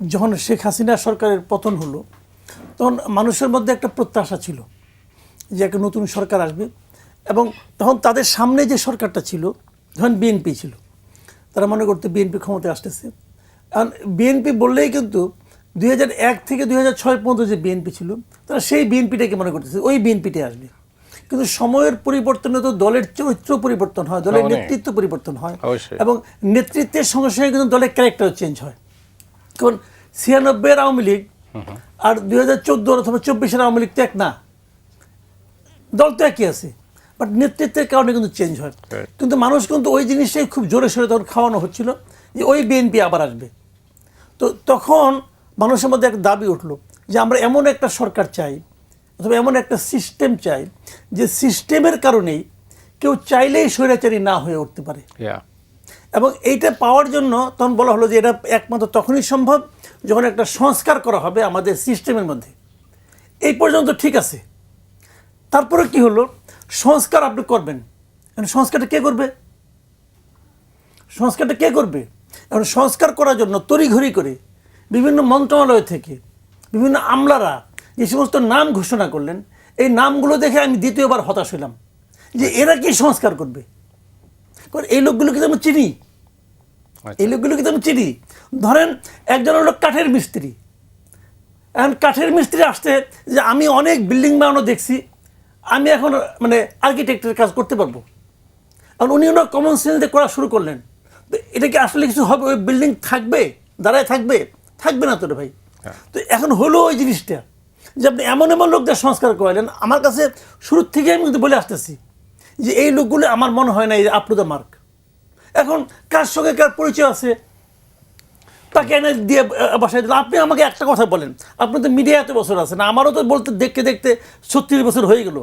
যখন শেখ হাসিনা সরকারের পতন হলো তখন মানুষের মধ্যে একটা প্রত্যাশা ছিল যে একটা নতুন সরকার আসবে এবং তখন তাদের সামনে যে সরকারটা ছিল যখন বিএনপি ছিল তারা মনে করতো বিএনপি ক্ষমতায় আসতেছে। কারণ বিএনপি বললেই কিন্তু দুই এক থেকে দুই ছয় পর্যন্ত যে বিএনপি ছিল তারা সেই বিএনপিটাকে মনে করতেছে ওই বিএনপিটাই আসবে। কিন্তু সময়ের পরিবর্তনে তো দলের চরিত্র পরিবর্তন হয় দলের নেতৃত্ব পরিবর্তন হয় এবং নেতৃত্বের সঙ্গে সঙ্গে কিন্তু দলের ক্যারেক্টার চেঞ্জ হয়। কারণ ছিয়ানব্বইয়ের আওয়ামী লীগ আর দুই হাজার চোদ্দ অথবা চব্বিশের আওয়ামী লীগ তো এক না। দল তো একই আছে বাট নেতৃত্বের কারণে কিন্তু চেঞ্জ হয়। কিন্তু মানুষ কিন্তু ওই জিনিসটাই খুব জোরে সোরে তখন খাওয়ানো হচ্ছিল যে ওই বিএনপি আবার আসবে। তো তখন মানুষের মধ্যে একটা দাবি উঠল যে আমরা এমন একটা সরকার চাই অথবা এমন একটা সিস্টেম চাই যে সিস্টেমের কারণেই কেউ চাইলেই স্বৈরাচারী না হয়ে উঠতে পারে. এবং এইটা পাওয়ার জন্য তখন বলা হলো যে এটা একমাত্র তখনই সম্ভব যখন একটা সংস্কার করা হবে আমাদের সিস্টেমের মধ্যে। এই পর্যন্ত ঠিক আছে। তারপরে কি হলো? সংস্কার আপনি করবেন। এখন সংস্কারটা কে করবে? সংস্কারটা কে করবে? এখন সংস্কার করার জন্য তড়িঘড়ি করে বিভিন্ন মন্ত্রণালয় থেকে বিভিন্ন আমলারা যে সমস্ত নাম ঘোষণা করলেন, এই নামগুলো দেখে আমি দ্বিতীয়বার হতাশ হলাম যে এরা কি সংস্কার করবে? কারণ এই লোকগুলোকে কিন্তু আমি চিনি। এই লোকগুলো কিন্তু আমি চিনি। ধরেন একজন হলো কাঠের মিস্ত্রি। এখন কাঠের মিস্ত্রি আসতে যে আমি অনেক বিল্ডিং বানানো দেখছি আমি এখন মানে আর্কিটেক্টের কাজ করতে পারব। আর উনি ওনার কমন সেন্স দিয়ে করা শুরু করলেন। তো এটা কি আসলে কিছু হবে? ওই বিল্ডিং থাকবে? দাঁড়ায় থাকবে? থাকবে না তো রে ভাই। তো এখন হলো ওই জিনিসটা যে আপনি এমন এমন লোকদের সংস্কার করালেন। আমার কাছে শুরুর থেকে আমি কিন্তু বলে আসতেছি যে এই লোকগুলো আমার মনে হয় না এই আপ টু দ্য মার্ক এখন কার সঙ্গে কার পরিচয় আছে? তাকে এনে দিয়ে বাসায় দিল। আপনি আমাকে একটা কথা বলেন। আপনি তো মিডিয়া এত বছর আছেন আমারও তো বলতে দেখতে দেখতে ছত্রিশ বছর হয়ে গেল।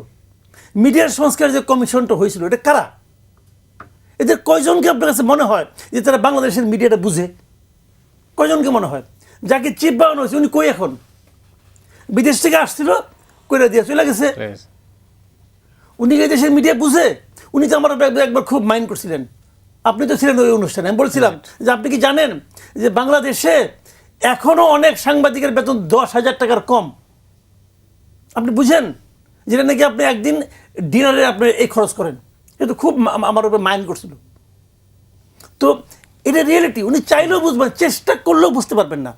মিডিয়ার সংস্কার যে কমিশনটা হয়েছিল এটা কারা? এদের কয়জনকে আপনার কাছে মনে হয় যে তারা বাংলাদেশের মিডিয়াটা বুঝে? কয়জনকে মনে হয়? যাকে চিপ বানানো হয়েছে উনি কই এখন? বিদেশ থেকে আসছিল কইরা দিয়ে চলে গেছে। উনি কি দেশের মিডিয়া বুঝে? উনি তো আমার একবার খুব মাইন্ড করছিলেন। আপনি তো ছিলেন ওই অনুষ্ঠানে আমি বলছিলাম যে আপনি কি জানেন যে বাংলাদেশে এখনও অনেক সাংবাদিকের বেতন দশ হাজার টাকার কম? আপনি বুঝেন? যেটা নাকি আপনি একদিন ডিনারে আপনি এই খরচ করেন। কিন্তু খুব আমার উপরে মাইন্ড করছিল। তো এটা রিয়েলিটি উনি চাইলেও বুঝবেন চেষ্টা করলেও বুঝতে পারবেন না.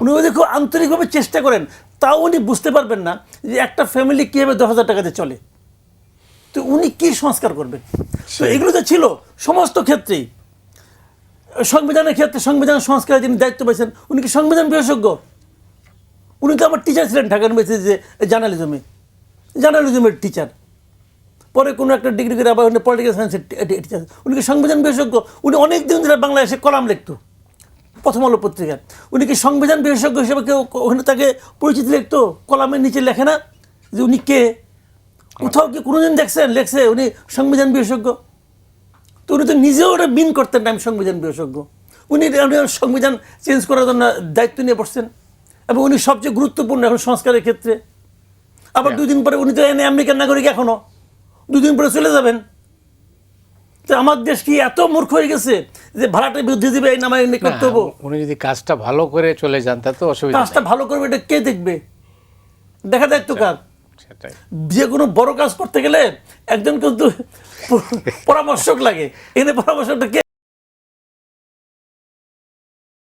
উনি যদি খুব আন্তরিকভাবে চেষ্টা করেন তাও উনি বুঝতে পারবেন না যে একটা ফ্যামিলি কীভাবে দশ হাজার টাকাতে চলে। তো উনি কি সংস্কার করবেন? তো এগুলো তো ছিল সমস্ত ক্ষেত্রেই। সংবিধানের ক্ষেত্রে সংবিধান সংস্কারে যিনি দায়িত্ব পেয়েছেন উনি কি সংবিধান বিশেষজ্ঞ? উনি তো আমার টিচার ছিলেন ঢাকা ইউনিভার্সিটি যে জার্নালিজমে। জার্নালিজমের টিচার পরে কোনো একটা ডিগ্রি করে আবার পলিটিক্যাল সায়েন্সের টিচার উনি কি সংবিধান বিশেষজ্ঞ? উনি অনেক দিন ধরে বাংলাদেশে কলাম লিখতো। প্রথম আলো পত্রিকার উনি কি সংবিধান বিশেষজ্ঞ হিসেবে কেউ ওখানে তাকে পরিচিতি লিখতো? কলামের নিচে লেখে না যে উনি কে? কোথাও কি কোনোদিন দেখছেন? লেখছে উনি সংবিধান বিশেষজ্ঞ। তো উনি তো নিজেও ওটা মিন করতেন না আমি সংবিধান বিশেষজ্ঞ। উনি সংবিধান চেঞ্জ করার জন্য দায়িত্ব নিয়ে বসছেন। এবং উনি সবচেয়ে গুরুত্বপূর্ণ এখন সংস্কারের ক্ষেত্রে। আবার দুই দিন পরে উনি তো এনে আমেরিকান নাগরিক এখনও। দুদিন পরে চলে যাবেন। তো আমার দেশ কি এত মূর্খ হয়ে গেছে যে ভাড়াটা বৃদ্ধি দিবে এই নামায় করতে হব উনি যদি কাজটা ভালো করে চলে যান তা তো অসুবিধা কাজটা ভালো করবে এটা কে দেখবে? দেখা দায়িত্ব কার। যে কোনো বড় কাজ করতে গেলে একজন কিন্তু পরামর্শক লাগে। এনে পরামর্শকটা কে